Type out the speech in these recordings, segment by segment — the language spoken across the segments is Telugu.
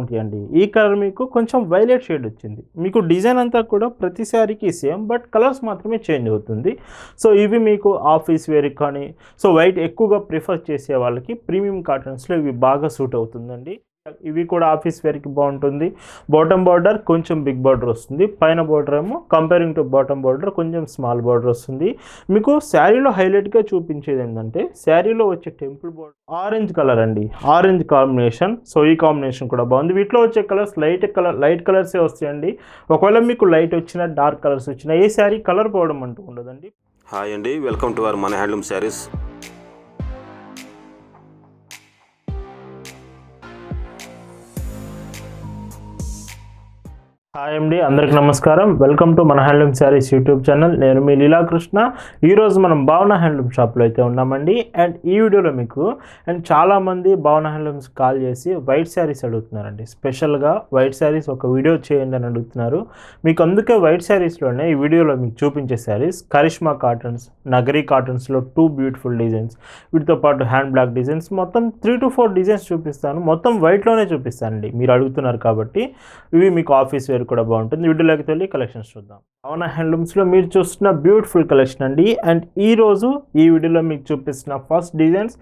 ఉంటాయండి. ఈ కలర్ మీకు కొంచెం వైలెట్ షేడ్ వచ్చింది. మీకు డిజైన్ అంతా కూడా ప్రతిసారికి సేమ్ బట్ కలర్స్ మాత్రమే చేంజ్ అవుతుంది. సో ఇవి మీకు ఆఫీస్ వేర్కి కానీ సో వైట్ ఎక్కువగా ప్రిఫర్ చేసే వాళ్ళకి ప్రీమియం కాటన్స్లో ఇవి బాగా సూట్ అవుతుందండి. ఇవి కూడా ఆఫీస్ వేర్కి బాగుంటుంది. బాటమ్ బార్డర్ కొంచెం బిగ్ బార్డర్ వస్తుంది. పైన బార్డర్ ఏమో కంపేరింగ్ టు బాటమ్ బార్డర్ కొంచెం స్మాల్ బార్డర్ వస్తుంది. మీకు శారీలో హైలైట్గా చూపించేది ఏంటంటే శారీలో వచ్చే టెంపుల్ బార్డర్ ఆరెంజ్ కలర్ అండి. ఆరెంజ్ కాంబినేషన్ సో ఈ కాంబినేషన్ కూడా బాగుంది. వీటిలో వచ్చే కలర్స్ లైట్ కలర్ లైట్ కలర్సే వస్తాయండి. ఒకవేళ మీకు లైట్ వచ్చినా డార్క్ కలర్స్ వచ్చినా ఏ శారీ కలర్ పోవడం అంటూ ఉండదండి. హాయ్ అండి. వెల్కమ్ టు అవర్ మన హ్యాండ్లూమ్ శారీస్ హాయ్ అండి అందరికి నమస్కారం. వెల్కమ్ టు మన హ్యాండ్లూమ్ శారీస్ యూట్యూబ్ ఛానల్ నేను మీ లీలాకృష్ణ ఈరోజు మనం భావన హ్యాండ్లూమ్ షాప్లో అయితే ఉన్నామండి. అండ్ ఈ వీడియోలో మీకు అండ్ చాలామంది భావన హ్యాండ్లూమ్స్ కాల్ చేసి వైట్ శారీస్ అడుగుతున్నారండి. స్పెషల్గా వైట్ శారీస్ ఒక వీడియో చేయండి అని అడుగుతున్నారు. మీకు అందుకే వైట్ శారీస్లోనే ఈ వీడియోలో మీకు చూపించే శారీస్ కరిష్మా కాటన్స్ నగరీ కాటన్స్లో టూ బ్యూటిఫుల్ డిజైన్స్ వీటితో పాటు హ్యాండ్ బ్లాక్ డిజైన్స్ మొత్తం త్రీ టు ఫోర్ డిజైన్స్ చూపిస్తాను. మొత్తం వైట్లోనే చూపిస్తానండి. మీరు అడుగుతున్నారు కాబట్టి. ఇవి మీకు ఆఫీస్ వేర్ కూడా బాగుంటుంది. వీడియోలోకి వెళ్ళి కలెక్షన్స్ చూద్దాం. అవునా హ్యాండ్లూమ్స్లో మీరు చూస్తున్న బ్యూటిఫుల్ కలెక్షన్ అండి. అండ్ ఈ రోజు ఈ వీడియోలో మీకు చూపిస్తున్న first designs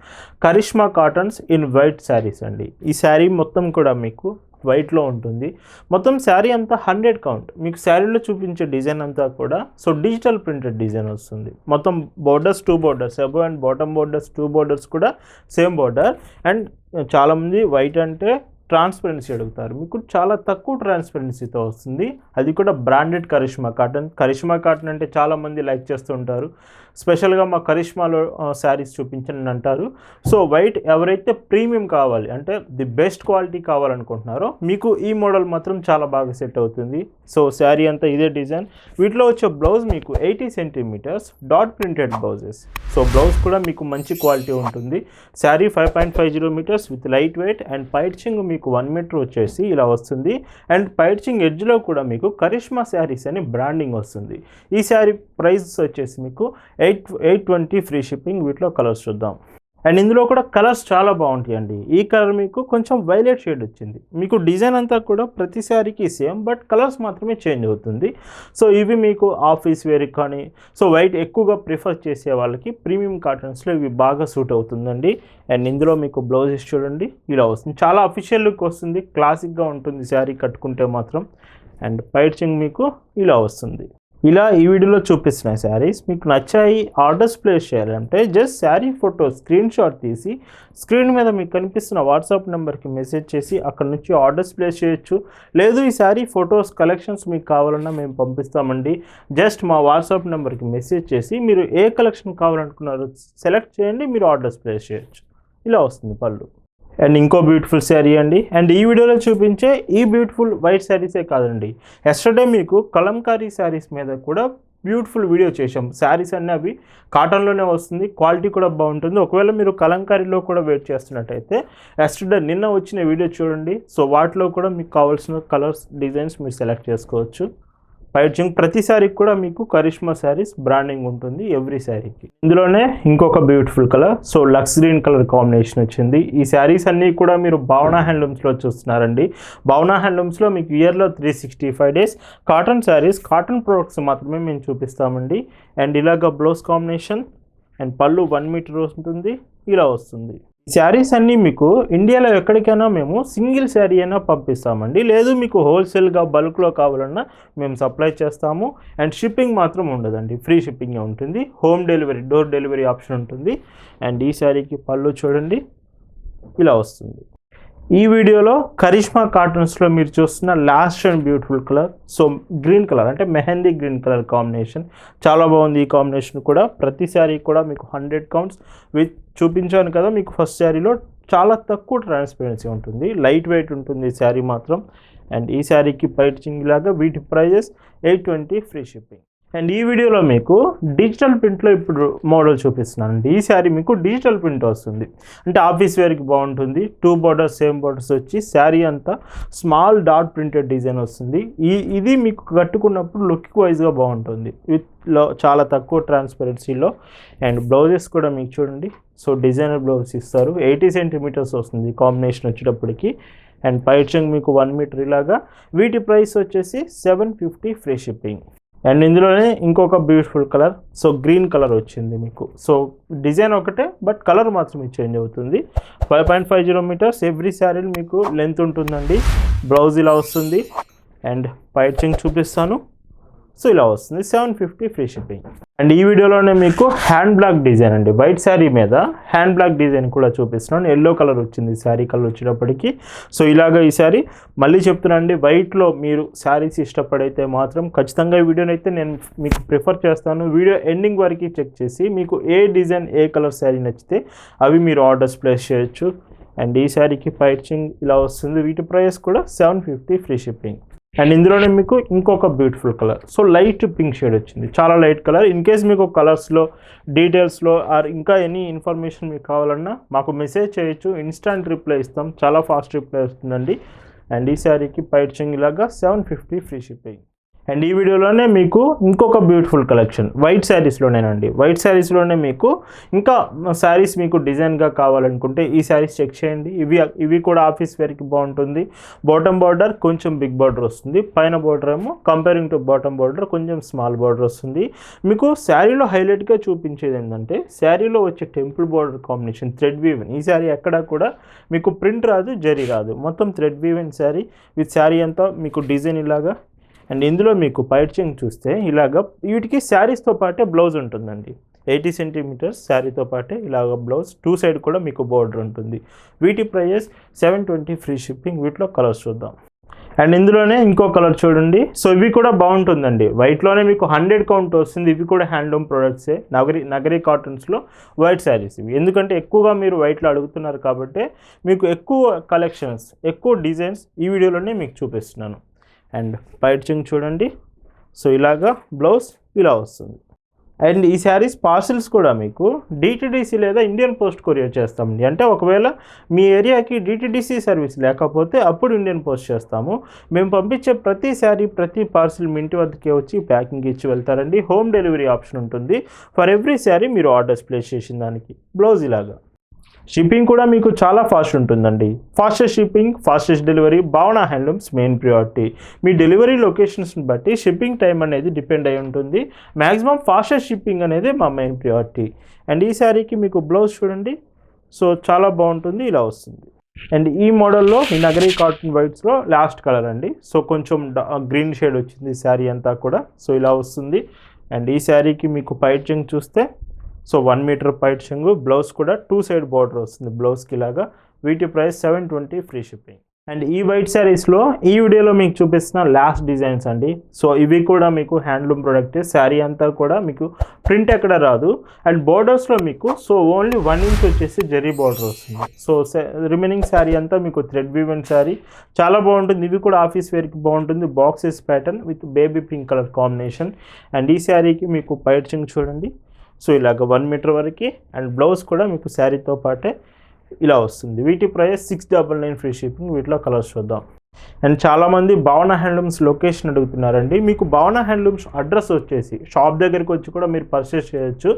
Karishma cottons in white saris అండి. ఈ శారీ మొత్తం కూడా మీకు వైట్లో ఉంటుంది. మొత్తం శారీ అంతా హండ్రెడ్ కౌంట్. మీకు శారీలో చూపించే డిజైన్ అంతా కూడా సో డిజిటల్ ప్రింటెడ్ డిజైన్ వస్తుంది. మొత్తం borders two borders above and bottom borders two borders కూడా సేమ్ బోర్డర్. అండ్ చాలామంది వైట్ అంటే ట్రాన్స్పరెన్సీ అడుగుతారు. మీకు చాలా తక్కువ ట్రాన్స్పరెన్సీతో వస్తుంది. అది కూడా branded Karishma cotton Karishma cotton అంటే చాలామంది లైక్ చేస్తూ ఉంటారు. స్పెషల్గా మా కరిష్మాలో శారీస్ చూపించండి అంటారు. సో వైట్ ఎవరైతే ప్రీమియం కావాలి అంటే ది బెస్ట్ క్వాలిటీ కావాలనుకుంటున్నారో మీకు ఈ మోడల్ మాత్రం చాలా బాగా సెట్ అవుతుంది. సో శారీ అంతా ఇదే డిజైన్ వీటిలో వచ్చే బ్లౌజ్ మీకు eighty centimetres dot printed blouses so blouse కూడా మీకు మంచి క్వాలిటీ ఉంటుంది. Sari five point five zero metres with light weight and పైచింగ్ మీకు వన్ మీటర్ వచ్చేసి ఇలా వస్తుంది. అండ్ పైట్చింగ్ ఎడ్జ్లో కూడా మీకు కరిష్మా శారీస్ అని బ్రాండింగ్ వస్తుంది. ఈ శారీ ప్రైస్ వచ్చేసి మీకు eight eight twenty free shipping వీటిలో కలర్స్ చూద్దాం. అండ్ ఇందులో కూడా కలర్స్ చాలా బాగుంటాయండి. ఈ కలర్ మీకు కొంచెం వైలెట్ షేడ్ వచ్చింది. మీకు డిజైన్ అంతా కూడా ప్రతిసారికి సేమ్ బట్ కలర్స్ మాత్రమే చేంజ్ అవుతుంది. సో ఇవి మీకు ఆఫీస్ వేర్కి కానీ సో వైట్ ఎక్కువగా ప్రిఫర్ చేసే వాళ్ళకి ప్రీమియం కాటన్స్లో ఇవి బాగా సూట్ అవుతుందండి. అండ్ ఇందులో మీకు బ్లౌజెస్ చూడండి ఇలా వస్తుంది. చాలా అఫీషియల్ లుక్ వస్తుంది. క్లాసిక్గా ఉంటుంది శారీ కట్టుకుంటే మాత్రం. అండ్ పైచింగ్ మీకు ఇలా వస్తుంది. ఇలా ఈ వీడియోలో చూపిస్తున్న శారీస్. మీకు నచ్చాయి ఆర్డర్స్ ప్లేస్ చేయాలంటే just sari photo screen shot తీసి స్క్రీన్ మీద మీకు కనిపిస్తున్న వాట్సాప్ నెంబర్కి మెసేజ్ చేసి అక్కడ నుంచి ఆర్డర్స్ ప్లేస్ చేయొచ్చు. లేదు ఈ శారీ ఫొటోస్ కలెక్షన్స్ మీకు కావాలన్నా మేము పంపిస్తామండి. జస్ట్ మా వాట్సాప్ నెంబర్కి మెసేజ్ చేసి మీరు ఏ కలెక్షన్ కావాలనుకున్నారో సెలెక్ట్ చేయండి మీరు ఆర్డర్స్ ప్లేస్ చేయొచ్చు. ఇలా వస్తుంది పళ్ళు. అండ్ ఇంకో బ్యూటిఫుల్ శారీ అండి. అండ్ ఈ వీడియోలో చూపించే ఈ బ్యూటిఫుల్ వైట్ శారీసే కాదండి. ఎస్టర్డే మీకు కలంకారీ శారీస్ మీద కూడా బ్యూటిఫుల్ వీడియో చేసాం శారీస్ అన్నీ అవి కాటన్లోనే వస్తుంది. క్వాలిటీ కూడా బాగుంటుంది. ఒకవేళ మీరు కలంకారీలో కూడా వెయిట్ చేస్తున్నట్టయితే ఎస్టర్డే నిన్న వచ్చిన వీడియో చూడండి. సో వాటిలో కూడా మీకు కావాల్సిన కలర్స్ డిజైన్స్ మీరు సెలెక్ట్ చేసుకోవచ్చు. పైచింగ్ ప్రతి శారీకి కూడా మీకు కరిష్మా శారీస్ బ్రాండింగ్ ఉంటుంది ఎవ్రీ శారీకి ఇందులోనే ఇంకొక beautiful colour. So Lux green colour combination వచ్చింది. ఈ శారీస్ అన్నీ కూడా మీరు భావన హ్యాండ్లూమ్స్లో చూస్తున్నారండి. భావన హ్యాండ్లూమ్స్లో మీకు ఇయర్లో three sixty five days cotton saris cotton products మాత్రమే మేము చూపిస్తామండి. అండ్ ఇలాగ blouse combination. And pallu one metre ఉంటుంది. ఇలా వస్తుంది. శారీస్ అన్నీ మీకు ఇండియాలో ఎక్కడికైనా మేము సింగిల్ శారీ అయినా పంపిస్తామండి. లేదు మీకు హోల్సేల్గా బల్క్లో కావాలన్నా మేము సప్లై చేస్తాము. అండ్ షిప్పింగ్ మాత్రం ఉండదండి. ఫ్రీ షిప్పింగే ఉంటుంది. Home delivery door delivery option ఉంటుంది. అండ్ ఈ శారీకి పళ్ళు చూడండి. ఇలా వస్తుంది. ఈ వీడియోలో కరిష్మా కాటన్స్లో మీరు చూస్తున్న last and beautiful colour so green colour అంటే మెహందీ గ్రీన్ కలర్ కాంబినేషన్ చాలా బాగుంది ఈ కాంబినేషన్ కూడా. ప్రతి శారీ కూడా మీకు హండ్రెడ్ కౌంట్స్ విత్ చూపించాను కదా మీకు ఫస్ట్ శారీలో చాలా తక్కువ ట్రాన్స్పరెన్సీ ఉంటుంది. లైట్ వెయిట్ ఉంటుంది ఈ శారీ మాత్రం. అండ్ ఈ శారీకి పైచింగ్ లాగా వీటి prices eight twenty free shipping and ఈ వీడియోలో మీకు డిజిటల్ ప్రింట్లో ఇప్పుడు మోడల్ చూపిస్తున్నాను అండి ఈ శారీ మీకు డిజిటల్ ప్రింట్ వస్తుంది. అంటే ఆఫీస్ వేర్కి బాగుంటుంది. టూ బోర్డర్స్ సేమ్ బార్డర్స్ వచ్చి శారీ అంతా స్మాల్ డాట్ ప్రింటెడ్ డిజైన్ వస్తుంది. ఈ ఇది మీకు కట్టుకున్నప్పుడు లుక్ వైజ్గా బాగుంటుంది. విత్లో చాలా తక్కువ ట్రాన్స్పరెన్సీలో అండ్ బ్లౌజెస్ కూడా మీకు చూడండి. సో డిజైనర్ బ్లౌజ్ ఇస్తారు. ఎయిటీ సెంటీమీటర్స్ వస్తుంది కాంబినేషన్ వచ్చేటప్పటికి. అండ్ పైచింగ్ మీకు వన్ మీటర్ ఇలాగా. వీటి ప్రైస్ వచ్చేసి seven fifty free shipping and ఇందులోనే ఇంకొక beautiful colour so green colour వచ్చింది మీకు. సో డిజైన్ ఒకటే బట్ కలర్ మాత్రమే చేంజ్ అవుతుంది. Five point five zero metres every sari మీకు లెంత్ ఉంటుందండి. బ్లౌజ్ ఇలా వస్తుంది. అండ్ పైచింగ్ చూపిస్తాను. సో ఇలా వస్తుంది. Seven fifty free shipping and ఈ వీడియోలోనే మీకు హ్యాండ్ బ్లాక్ డిజైన్ అండి. వైట్ శారీ మీద హ్యాండ్ బ్లాక్ డిజైన్ కూడా చూపిస్తున్నాను. ఎల్లో కలర్ వచ్చింది. శారీ కలర్ వచ్చేటప్పటికి సో ఇలాగ ఈ శారీ మళ్ళీ చెప్తున్నానండి. వైట్లో మీరు శారీస్ ఇష్టపడైతే మాత్రం ఖచ్చితంగా ఈ వీడియోని అయితే నేను మీకు ప్రిఫర్ చేస్తాను. వీడియో ఎండింగ్ వరకు చెక్ చేసి మీకు ఏ డిజైన్ ఏ కలర్ శారీ నచ్చితే అవి మీరు ఆర్డర్స్ ప్లేస్ చేయొచ్చు. అండ్ ఈ శారీకి పైచింగ్ ఇలా వస్తుంది. వీటి ప్రైస్ కూడా seven fifty free shipping and ఇందులోనే మీకు ఇంకొక beautiful colour so light pink shade వచ్చింది. చాలా లైట్ కలర్ ఇన్ కేస్ మీకు కలర్స్లో డీటెయిల్స్లో ఆర్ ఇంకా ఎనీ ఇన్ఫర్మేషన్ మీకు కావాలన్నా మాకు మెసేజ్ చేయొచ్చు. ఇన్స్టాంట్ రిప్లై ఇస్తాం. చాలా ఫాస్ట్ రిప్లై వస్తుందండి. అండ్ ఈ శారీకి చెంగ్ ఇలాగా seven fifty free shipping and ఈ వీడియోలోనే మీకు ఇంకొక బ్యూటిఫుల్ కలెక్షన్ వైట్ శారీస్లోనేనండి వైట్ శారీస్లోనే మీకు ఇంకా శారీస్ మీకు డిజైన్గా కావాలనుకుంటే ఈ శారీస్ చెక్ చేయండి. ఇవి ఇవి కూడా ఆఫీస్ వేర్కి బాగుంటుంది. బాటమ్ బార్డర్ కొంచెం బిగ్ బార్డర్ వస్తుంది. పైన బార్డర్ ఏమో కంపేరింగ్ టు బాటమ్ బార్డర్ కొంచెం స్మాల్ బార్డర్ వస్తుంది. మీకు శారీలో హైలైట్గా చూపించేది ఏంటంటే శారీలో వచ్చే temple border combination thread woven ఈ శారీ ఎక్కడ కూడా మీకు ప్రింట్ రాదు జరీ రాదు. మొత్తం thread woven sari with sari అంతా మీకు డిజైన్ ఇలాగా అండ్ ఇందులో మీకు పైచింగ్ చూస్తే ఇలాగ వీటికి శారీస్తో పాటే బ్లౌజ్ ఉంటుందండి. ఎయిటీ సెంటీమీటర్స్ శారీతో పాటే ఇలాగ బ్లౌజ్. టూ సైడ్ కూడా మీకు బోర్డర్ ఉంటుంది. వీటి prices seven twenty free shipping. వీటిలో కలర్స్ చూద్దాం. అండ్ ఇందులోనే ఇంకో కలర్ చూడండి. సో ఇవి కూడా బాగుంటుందండి. వైట్లోనే మీకు హండ్రెడ్ కౌంట్ వస్తుంది. ఇవి కూడా హ్యాండ్లూమ్ ప్రొడక్ట్సే నగరి నగరి కాటన్స్లో వైట్ శారీస్ ఇవి. ఎందుకంటే ఎక్కువగా మీరు వైట్లో అడుగుతున్నారు కాబట్టి మీకు ఎక్కువ కలెక్షన్స్ ఎక్కువ డిజైన్స్ ఈ వీడియోలోనే మీకు చూపిస్తున్నాను. అండ్ పైచింగ్ చూడండి. సో ఇలాగా బ్లౌజ్ ఇలా వస్తుంది. అండ్ ఈ శారీస్ పార్సిల్స్ కూడా మీకు డిటిడిసి లేదా ఇండియన్ పోస్ట్ కొరియర్ చేస్తామండి. అంటే ఒకవేళ మీ ఏరియాకి డిటిడిసి సర్వీస్ లేకపోతే అప్పుడు ఇండియన్ పోస్ట్ చేస్తాము. మేము పంపించే ప్రతి శారీ ప్రతి పార్సిల్ మీ ఇంటి వద్దకే వచ్చి ప్యాకింగ్ ఇచ్చి వెళ్తారండి. హోమ్ డెలివరీ ఆప్షన్ ఉంటుంది. ఫర్ ఎవ్రీ శారీ మీరు ఆర్డర్స్ ప్లేస్ చేసిన దానికి. బ్లౌజ్ ఇలాగా. షిప్పింగ్ కూడా మీకు చాలా ఫాస్ట్ ఉంటుందండి. Fastest shipping fastest delivery Bhavana handlooms main priority మీ డెలివరీ లొకేషన్స్ని బట్టి షిప్పింగ్ టైం అనేది డిపెండ్ అయి ఉంటుంది. మ్యాక్సిమం ఫాస్టెస్ట్ షిప్పింగ్ అనేది మా మెయిన్ ప్రియారిటీ అండ్ ఈ శారీకి మీకు బ్లౌజ్ చూడండి. సో చాలా బాగుంటుంది ఇలా వస్తుంది. అండ్ ఈ మోడల్లో ఈ నగరీ కాటన్ వైట్స్లో లాస్ట్ కలర్ అండి. సో కొంచెం గ్రీన్ షేడ్ వచ్చింది శారీ అంతా కూడా. సో ఇలా వస్తుంది. అండ్ ఈ శారీకి మీకు పైచింగ్ చూస్తే సో వన్ మీటర్ పైట్ షింగు బ్లౌజ్ కూడా టూ సైడ్ బార్డర్ వస్తుంది బ్లౌజ్కి ఇలాగా. వీటి price seven twenty free shipping. And ఈ వైట్ శారీస్లో ఈ వీడియోలో మీకు చూపిస్తున్న లాస్ట్ డిజైన్స్ అండి. సో ఇవి కూడా మీకు హ్యాండ్లూమ్ ప్రొడక్ట్ శారీ అంతా కూడా మీకు ప్రింట్ ఎక్కడ రాదు. అండ్ బోర్డర్స్లో మీకు సో ఓన్లీ వన్ ఇంచ్ వచ్చేసి జెర్రీ బార్డర్ వస్తుంది. సో రిమైనింగ్ శారీ అంతా మీకు థ్రెడ్ వివెన్ శారీ. చాలా బాగుంటుంది. ఇవి కూడా ఆఫీస్ వేర్కి బాగుంటుంది. Boxes pattern with baby pink colour combination. And ఈ శారీకి మీకు పైచింగ్ చూడండి. సో ఇలాగ వన్ మీటర్ వరకు అండ్ బ్లౌజ్ కూడా మీకు శారీతో పాటే ఇలా వస్తుంది. వీటి price six double nine free shipping వీటిలో కలర్స్ చూద్దాం. అండ్ చాలామంది భావన హ్యాండ్లూమ్స్ లొకేషన్ అడుగుతున్నారండి. మీకు భావన హ్యాండ్లూమ్స్ అడ్రస్ వచ్చేసి షాప్ దగ్గరికి వచ్చి కూడా మీరు పర్చేస్ చేయొచ్చు.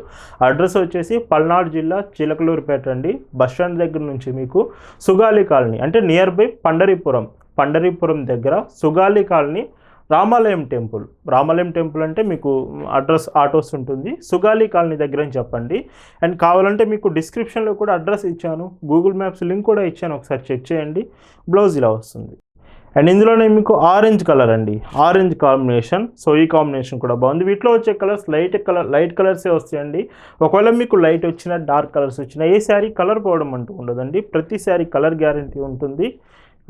అడ్రస్ వచ్చేసి పల్నాడు జిల్లా చిలకలూరుపేట అండి. బస్ స్టాండ్ దగ్గర నుంచి మీకు సుగాలి కాలనీ అంటే నియర్ బై పండరీపురం పండరీపురం దగ్గర Sugali colony Ramalayam temple. Ramalayam temple అంటే మీకు అడ్రస్ ఆటోస్ ఉంటుంది. సుగాలి కాలనీ దగ్గర అని చెప్పండి. అండ్ కావాలంటే మీకు డిస్క్రిప్షన్లో కూడా అడ్రస్ ఇచ్చాను. గూగుల్ మ్యాప్స్ లింక్ కూడా ఇచ్చాను. ఒకసారి చెక్ చేయండి. బ్లౌజ్ ఇలా వస్తుంది. అండ్ ఇందులోనే మీకు ఆరెంజ్ కలర్ అండి. Orange combination. సో ఈ కాంబినేషన్ కూడా బాగుంది. వీటిలో వచ్చే కలర్స్ లైట్ కలర్ లైట్ కలర్సే వస్తాయండి. ఒకవేళ మీకు లైట్ వచ్చినా డార్క్ కలర్స్ వచ్చినా ఏ శారీ కలర్ పోవడం అంటూ ఉండదండి. ప్రతి శారీ కలర్ గ్యారంటీ ఉంటుంది.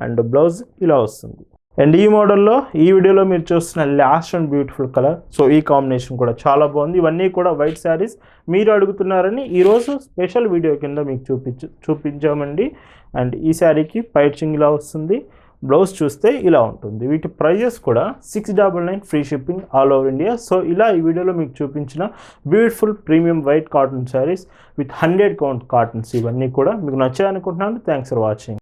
అండ్ బ్లౌజ్ ఇలా వస్తుంది. అండ్ ఈ మోడల్లో ఈ వీడియోలో మీరు చూస్తున్న last and beautiful colour so ఈ కాంబినేషన్ కూడా చాలా బాగుంది. ఇవన్నీ కూడా వైట్ శారీస్ మీరు అడుగుతున్నారని ఈరోజు స్పెషల్ వీడియో కింద మీకు చూపించు చూపించామండి. అండ్ ఈ శారీకి పైచింగ్ ఇలా వస్తుంది. బ్లౌజ్ చూస్తే ఇలా ఉంటుంది. వీటి ప్రైజెస్ కూడా six double nine free shipping all over India so ఇలా ఈ వీడియోలో మీకు చూపించిన beautiful premium white cotton saris with hundred count cottons ఇవన్నీ కూడా మీకు నచ్చాయనుకుంటున్నాను. Thanks for watching